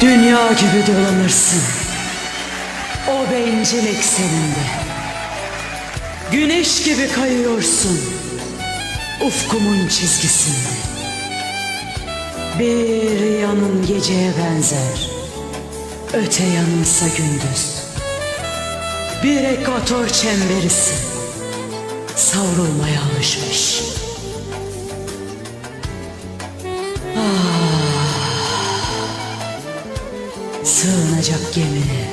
Dünya gibi dolanırsın. O bencil ekseninde. Güneş gibi kayıyorsun. Ufkumun çizgisinde. Bir yanın geceye benzer. Öte yanınsa gündüz. Bir ekvator çemberisin. Savrulmaya alışmış. Sığınacak gemine.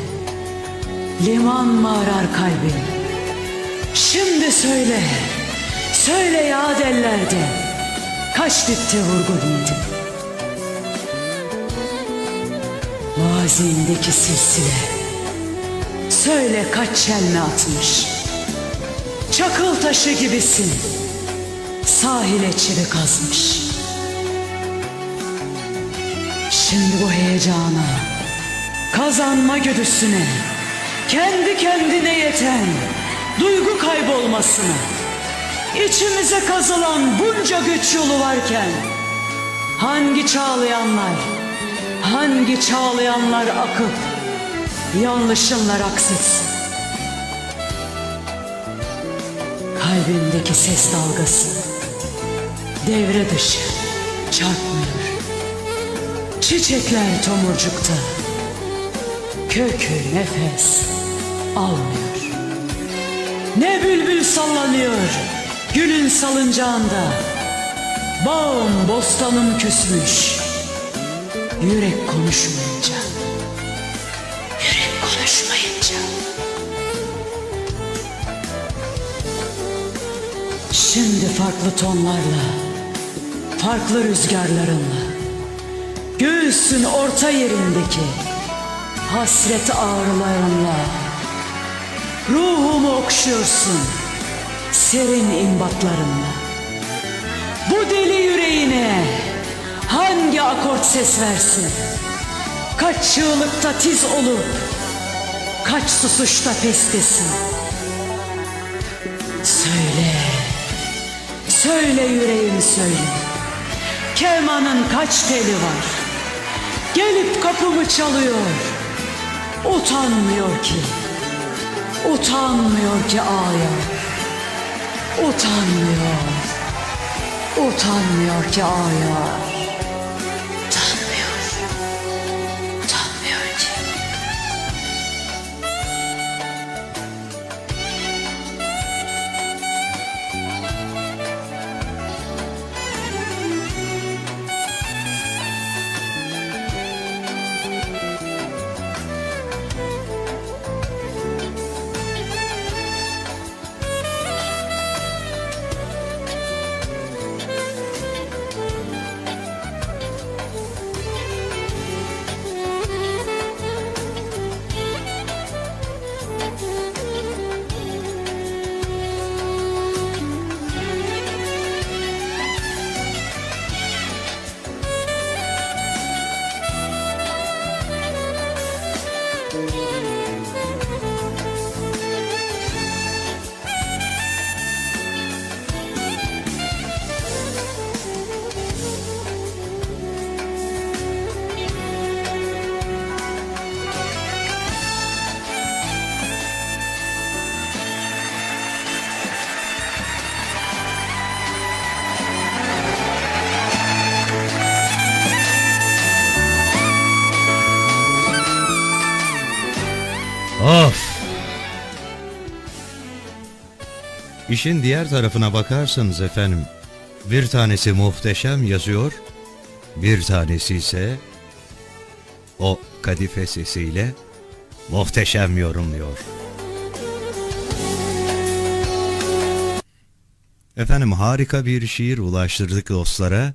Liman mı arar kalbin Şimdi söyle Söyle ya dellerde. Kaç dipte vurgun yedin Mazindeki silsile. Söyle kaç çelme atmış. Çakıl taşı gibisin. Sahile çivi kazmış Şimdi bu heyecana Kazanma güdüsüne Kendi kendine yeten Duygu kaybolmasına. İçimize kazılan bunca güç yolu varken Hangi çağlayanlar Hangi çağlayanlar akıp Yanlışınlar aksetsın Kalbimdeki ses dalgası Devre dışı Çarpmıyor. Çiçekler tomurcukta Kökü nefes almıyor. Ne bülbül sallanıyor Gülün salıncağında. Bağım bostanım küsmüş Yürek konuşmayınca. Yürek konuşmayınca. Şimdi farklı tonlarla Farklı rüzgarlarınla Göğsün orta yerindeki hasret ağrılarınla. Ruhumu okşuyorsun. Serin imbatlarınla. Bu deli yüreğine hangi akort ses versin? Kaç çığlıkta tiz olup kaç susuşta pes desin? Söyle, söyle yüreğim söyle. Kemanın kaç teli var? Gelip kapımı çalıyor Utanmıyor ki. Utanmıyor ki ağaya Utanmıyor. Utanmıyor ki ağaya Of! İşin diğer tarafına bakarsanız efendim, bir tanesi muhteşem yazıyor, bir tanesi ise o kadife sesiyle muhteşem yorumluyor. Efendim harika bir şiir ulaştırdık dostlara.